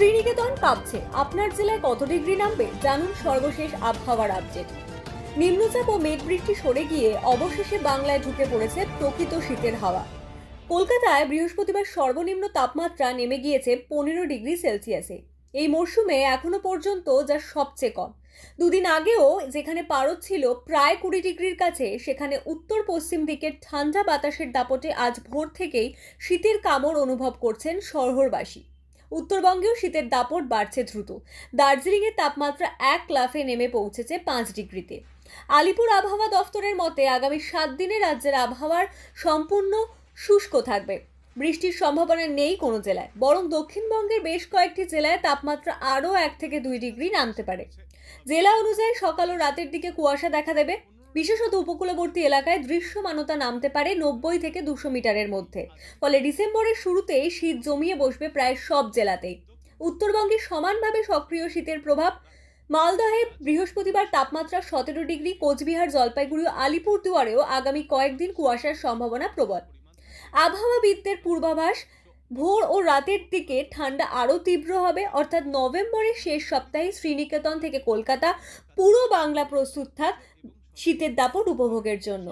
শ্রীনিকেতন কাঁপছে। আপনার জেলায় কত ডিগ্রি নামবে জানুন সর্বশেষ আবহাওয়ার আপডেট। নিম্নচাপ ও মেঘবৃষ্টি সরে গিয়ে অবশেষে বাংলায় ঢুকে পড়েছে প্রকৃত শীতের হাওয়া। কলকাতায় বৃহস্পতিবার সর্বনিম্ন তাপমাত্রা নেমে গিয়েছে পনেরো ডিগ্রি সেলসিয়াসে। এই মরশুমে এখনও পর্যন্ত যা সবচেয়ে কম। দুদিন আগেও যেখানে পারদ ছিল প্রায় কুড়ি ডিগ্রির কাছে, সেখানে উত্তর পশ্চিম দিকের ঠান্ডা বাতাসের দাপটে আজ ভোর থেকেই শীতের কামড় অনুভব করছেন শহরবাসী। উত্তরবঙ্গেও শীতের দাপট বাড়ছে দ্রুত। দার্জিলিংয়ের তাপমাত্রা এক লাফে নেমে পৌঁছেছে পাঁচ ডিগ্রিতে। আলিপুর আবহাওয়া দফতরের মতে, আগামী সাত দিনে রাজ্যের আবহাওয়ার সম্পূর্ণ শুষ্ক থাকবে। বৃষ্টির সম্ভাবনা নেই কোনো জেলায়, বরং দক্ষিণবঙ্গের বেশ কয়েকটি জেলায় তাপমাত্রা আরও এক থেকে দুই ডিগ্রি নামতে পারে। জেলা অনুযায়ী সকাল ও রাতের দিকে কুয়াশা দেখা দেবে। বিশেষত উপকূলবর্তী এলাকায় দৃশ্যমানতা নামতে পারে নব্বই থেকে দুশো মিটারের মধ্যে। ফলে ডিসেম্বরের শুরুতেই শীত জমিয়ে বসবে প্রায় সব জেলাতেই। উত্তরবঙ্গে সমানভাবে সক্রিয় শীতের প্রভাব মালদহে বৃহস্পতিবার তাপমাত্রা সতেরো ডিগ্রি, কোচবিহার, জলপাইগুড়ি ও আলিপুরদুয়ারেও আগামী কয়েকদিন কুয়াশার সম্ভাবনা প্রবল। আবহাওয়াবিদদের পূর্বাভাস, ভোর ও রাতের দিকে ঠান্ডা আরও তীব্র হবে, অর্থাৎ নভেম্বরের শেষ সপ্তাহে শ্রীনিকেতন থেকে কলকাতা, পুরো বাংলা প্রস্তুত থাক। শীতের দাপট উপভোগের জন্য।